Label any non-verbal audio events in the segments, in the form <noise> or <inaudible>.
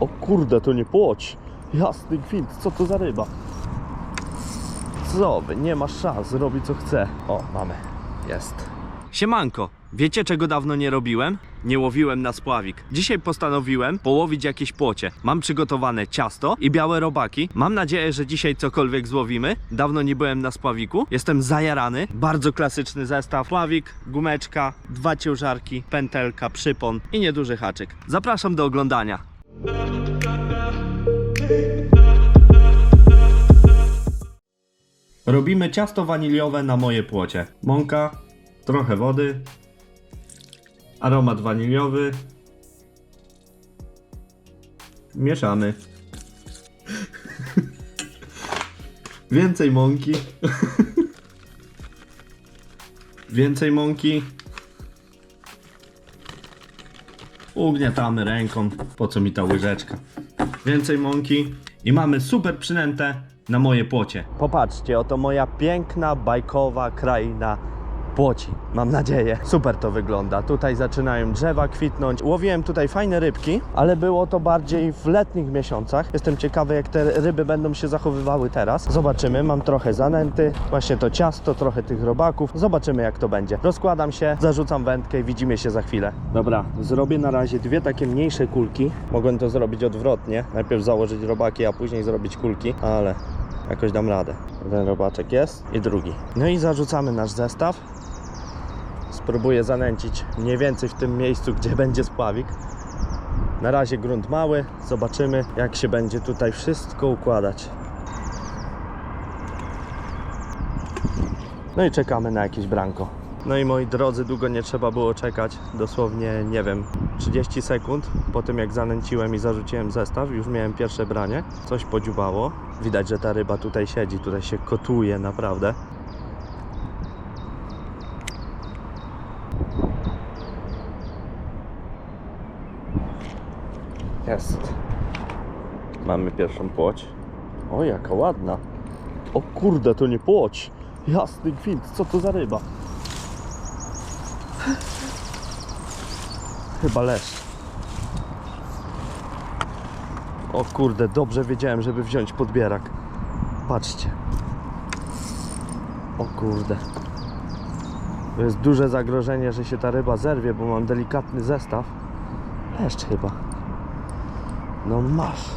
O kurde, to nie płoć. Jasny gwint, co to za ryba? Co wy, nie ma szans, robi co chce. O, mamy. Jest. Siemanko, wiecie czego dawno nie robiłem? Nie łowiłem na spławik. Dzisiaj postanowiłem połowić jakieś płocie. Mam przygotowane ciasto i białe robaki. Mam nadzieję, że dzisiaj cokolwiek złowimy. Dawno nie byłem na spławiku. Jestem zajarany. Bardzo klasyczny zestaw. Spławik, gumeczka, dwa ciężarki, pętelka, przypon i nieduży haczyk. Zapraszam do oglądania. Robimy ciasto waniliowe na moje płocie. Mąka, trochę wody, aromat waniliowy. Mieszamy. Więcej mąki. Więcej mąki. Ugniatamy ręką. Po co mi ta łyżeczka? Więcej mąki. I mamy super przynętę na moje płocie. Popatrzcie, oto moja piękna, bajkowa kraina Mam nadzieję. Super to wygląda. Tutaj zaczynają drzewa kwitnąć. Łowiłem tutaj fajne rybki, ale było to bardziej w letnich miesiącach. Jestem ciekawy, jak te ryby będą się zachowywały teraz. Zobaczymy. Mam trochę zanęty, właśnie to ciasto, trochę tych robaków. Zobaczymy, jak to będzie. Rozkładam się, zarzucam wędkę i widzimy się za chwilę. Dobra, zrobię na razie dwie takie mniejsze kulki. Mogłem to zrobić odwrotnie. Najpierw założyć robaki, a później zrobić kulki, ale jakoś dam radę. Ten robaczek jest i drugi. No i zarzucamy nasz zestaw. Spróbuję zanęcić mniej więcej w tym miejscu, gdzie będzie spławik. Na razie grunt mały, zobaczymy jak się będzie tutaj wszystko układać. No i czekamy na jakieś branko. No i moi drodzy, długo nie trzeba było czekać, dosłownie nie wiem, 30 sekund po tym jak zanęciłem i zarzuciłem zestaw, już miałem pierwsze branie. Coś podziubało. Widać, że ta ryba tutaj siedzi, tutaj się kotuje naprawdę. Jest. Mamy pierwszą płoć. O, jaka ładna. O kurde, to nie płoć. Jasny gwint, co to za ryba? Chyba leszcz. O kurde, dobrze wiedziałem, żeby wziąć podbierak. Patrzcie. O kurde. To jest duże zagrożenie, że się ta ryba zerwie, bo mam delikatny zestaw. Leszcz chyba. No masz.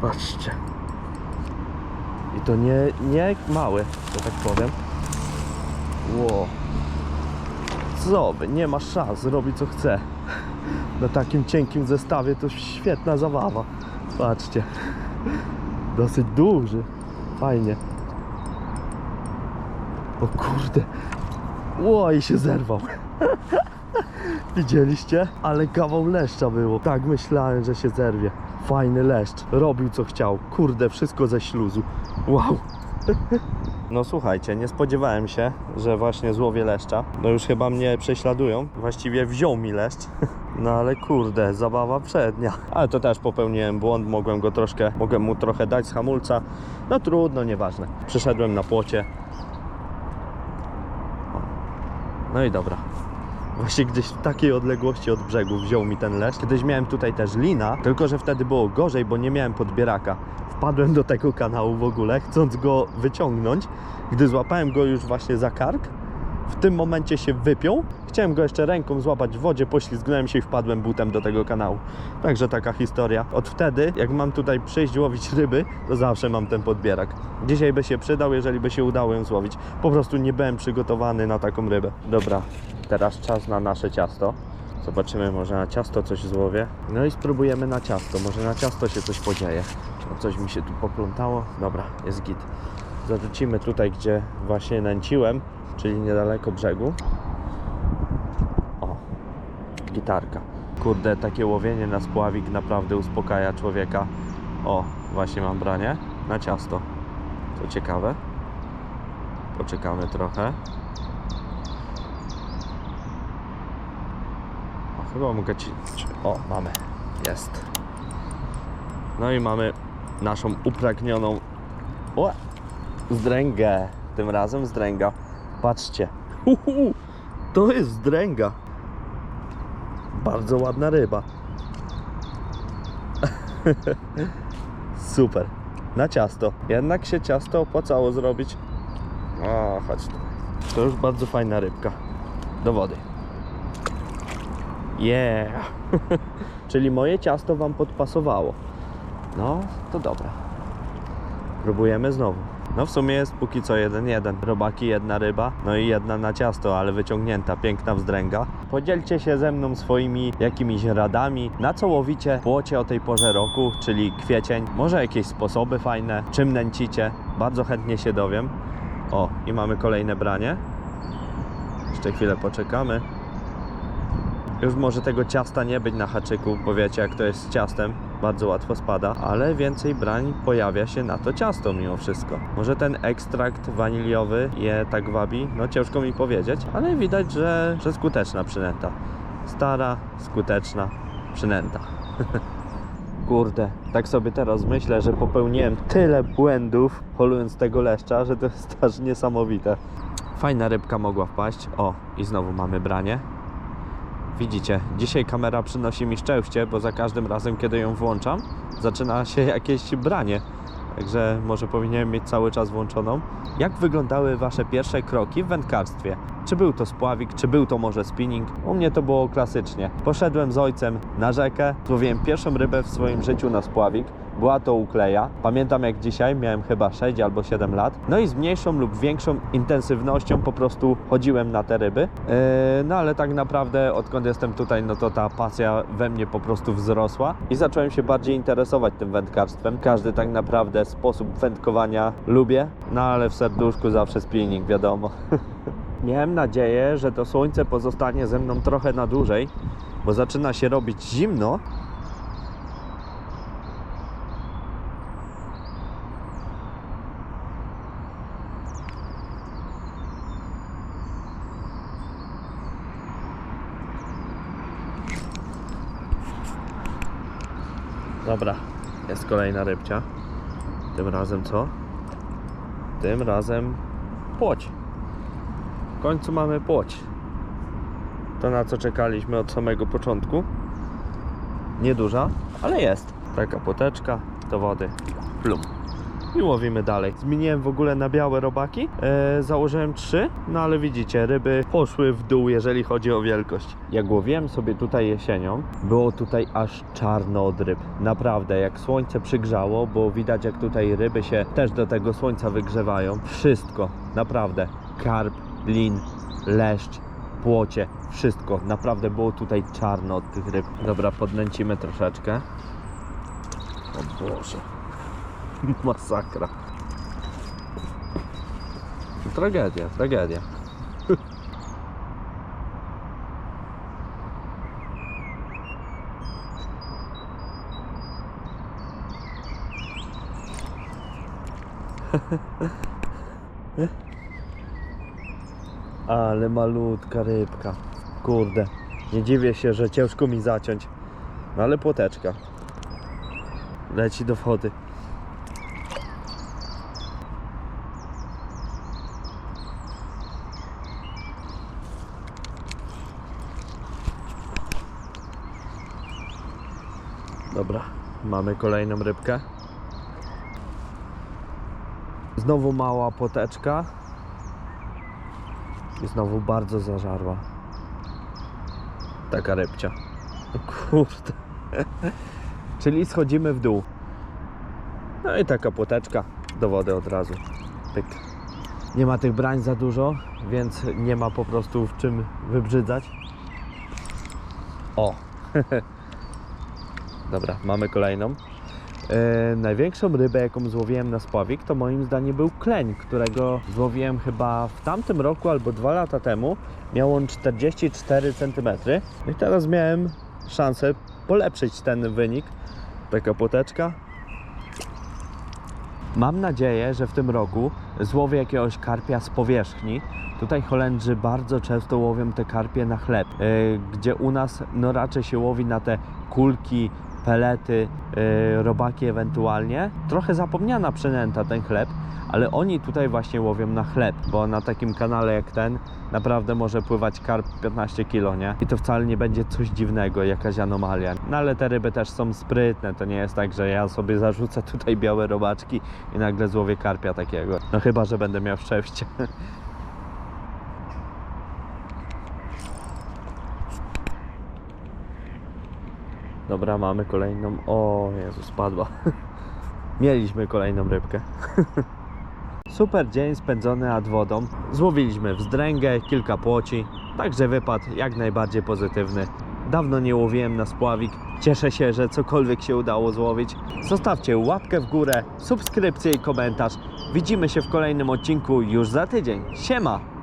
Patrzcie. I to nie, nie mały, że tak powiem. Ło. Co nie ma szans, robi co chce. Na takim cienkim zestawie to świetna zabawa. Patrzcie. Dosyć duży. Fajnie. O kurde. Ło, i się zerwał. <laughs> Widzieliście? Ale kawał leszcza było. Tak myślałem, że się zerwie. Fajny leszcz. Robił co chciał. Kurde, wszystko ze śluzu. Wow. <laughs> No słuchajcie, nie spodziewałem się, że właśnie złowię leszcza. No już chyba mnie prześladują. Właściwie wziął mi leszcz. <laughs> No ale kurde, zabawa przednia. Ale to też popełniłem błąd, mogłem go troszkę, mogłem mu trochę dać z hamulca. No trudno, nieważne. Przyszedłem na płocie. No i dobra. Właśnie gdzieś w takiej odległości od brzegu wziął mi ten leszcz. Kiedyś miałem tutaj też lina, tylko że wtedy było gorzej, bo nie miałem podbieraka. Wpadłem do tego kanału w ogóle, chcąc go wyciągnąć. Gdy złapałem go już właśnie za kark, w tym momencie się wypiął. Chciałem go jeszcze ręką złapać w wodzie, poślizgnąłem się i wpadłem butem do tego kanału. Także taka historia. Od wtedy, jak mam tutaj przyjść łowić ryby, to zawsze mam ten podbierak. Dzisiaj by się przydał, jeżeli by się udało ją złowić. Po prostu nie byłem przygotowany na taką rybę. Dobra, teraz czas na nasze ciasto. Zobaczymy, może na ciasto coś złowię. No i spróbujemy na ciasto. Może na ciasto się coś podzieje. O, coś mi się tu poplątało. Dobra, jest git. Zarzucimy tutaj, gdzie właśnie nęciłem, czyli niedaleko brzegu. O, gitarka. Kurde, takie łowienie na spławik naprawdę uspokaja człowieka. O, właśnie mam branie na ciasto. To ciekawe. Poczekamy trochę. O, chyba mogę ci... O, mamy. Jest. No i mamy naszą upragnioną... O! Zdręgę. Tym razem zdręga. Patrzcie. Uhu, to jest zdręga. Bardzo ładna ryba. <laughs> Super. Na ciasto. Jednak się ciasto opłacało zrobić. O, chodź tu. To już bardzo fajna rybka. Do wody. Yeah. <laughs> Czyli moje ciasto Wam podpasowało. No, to dobra. Próbujemy znowu. No w sumie jest póki co jeden jeden. Robaki, jedna ryba, no i jedna na ciasto, ale wyciągnięta, piękna wzdręga. Podzielcie się ze mną swoimi jakimiś radami, na co łowicie płocie o tej porze roku, czyli kwiecień. Może jakieś sposoby fajne, czym nęcicie. Bardzo chętnie się dowiem. O, i mamy kolejne branie. Jeszcze chwilę poczekamy. Już może tego ciasta nie być na haczyku, bo wiecie jak to jest z ciastem, bardzo łatwo spada, ale więcej brań pojawia się na to ciasto mimo wszystko. Może ten ekstrakt waniliowy je tak wabi? No ciężko mi powiedzieć, ale widać, że, że skuteczna przynęta. Stara, skuteczna przynęta. <laughs> Kurde, tak sobie teraz myślę, że popełniłem tyle błędów holując tego leszcza, że to jest aż niesamowite. Fajna rybka mogła wpaść. O, i znowu mamy branie. Widzicie, dzisiaj kamera przynosi mi szczęście, bo za każdym razem, kiedy ją włączam, zaczyna się jakieś branie. Także może powinienem mieć cały czas włączoną. Jak wyglądały Wasze pierwsze kroki w wędkarstwie? Czy był to spławik, czy był to może spinning? U mnie to było klasycznie. Poszedłem z ojcem na rzekę, złowiłem pierwszą rybę w swoim życiu na spławik. Była to ukleja. Pamiętam jak dzisiaj, miałem chyba 6 albo 7 lat. No i z mniejszą lub większą intensywnością po prostu chodziłem na te ryby. Yy, no ale tak naprawdę odkąd jestem tutaj, no to ta pasja we mnie po prostu wzrosła i zacząłem się bardziej interesować tym wędkarstwem. Każdy tak naprawdę sposób wędkowania lubię, no ale w serduszku zawsze spinning, wiadomo. <laughs> Miałem nadzieję, że to słońce pozostanie ze mną trochę na dłużej, bo zaczyna się robić zimno. Dobra, jest kolejna rybcia. Tym razem co? Tym razem płoć. W końcu mamy płoć. To na co czekaliśmy od samego początku. Nieduża, ale jest. Taka poteczka do wody. Plum. I łowimy dalej. Zmieniłem w ogóle na białe robaki. E, założyłem trzy, no ale widzicie, ryby poszły w dół, jeżeli chodzi o wielkość. Jak łowiłem sobie tutaj jesienią, było tutaj aż czarno od ryb. Naprawdę, jak słońce przygrzało, bo widać jak tutaj ryby się też do tego słońca wygrzewają. Wszystko, naprawdę. Karp, lin, leszcz, płocie, wszystko. Naprawdę było tutaj czarno od tych ryb. Dobra, podnęcimy troszeczkę. O Boże. <laughs> Masakra. Tragedia, tragedia. <laughs> Ale malutka rybka. Kurde. Nie dziwię się, że ciężko mi zaciąć. No ale płoteczka. Leci do wody. Dobra, mamy kolejną rybkę. Znowu mała poteczka. I znowu bardzo zażarła. Taka rybcia. Kurde. <laughs> Czyli schodzimy w dół. No i taka poteczka do wody od razu. Pyk. Nie ma tych brań za dużo, więc nie ma po prostu w czym wybrzydzać. O! <laughs> Dobra, mamy kolejną. E, największą rybę, jaką złowiłem na spławik, to moim zdaniem był kleń, którego złowiłem chyba w tamtym roku albo dwa lata temu. Miał on 44 cm. No i teraz miałem szansę polepszyć ten wynik. Taka poteczka. Mam nadzieję, że w tym roku złowię jakiegoś karpia z powierzchni. Tutaj Holendrzy bardzo często łowią te karpie na chleb, e, gdzie u nas no raczej się łowi na te kulki, pelety, yy, robaki ewentualnie. Trochę zapomniana przynęta ten chleb, ale oni tutaj właśnie łowią na chleb, bo na takim kanale jak ten naprawdę może pływać karp 15 kg, nie? I to wcale nie będzie coś dziwnego, jakaś anomalia. No ale te ryby też są sprytne, to nie jest tak, że ja sobie zarzucę tutaj białe robaczki i nagle złowię karpia takiego. No chyba, że będę miał szczęście. <laughs> Dobra, mamy kolejną. O Jezu, spadła. <laughs> Mieliśmy kolejną rybkę. <laughs> Super dzień spędzony nad wodą. Złowiliśmy wzdręgę, kilka płoci, także wypad jak najbardziej pozytywny. Dawno nie łowiłem na spławik. Cieszę się, że cokolwiek się udało złowić. Zostawcie łapkę w górę, subskrypcję i komentarz. Widzimy się w kolejnym odcinku już za tydzień. Siema!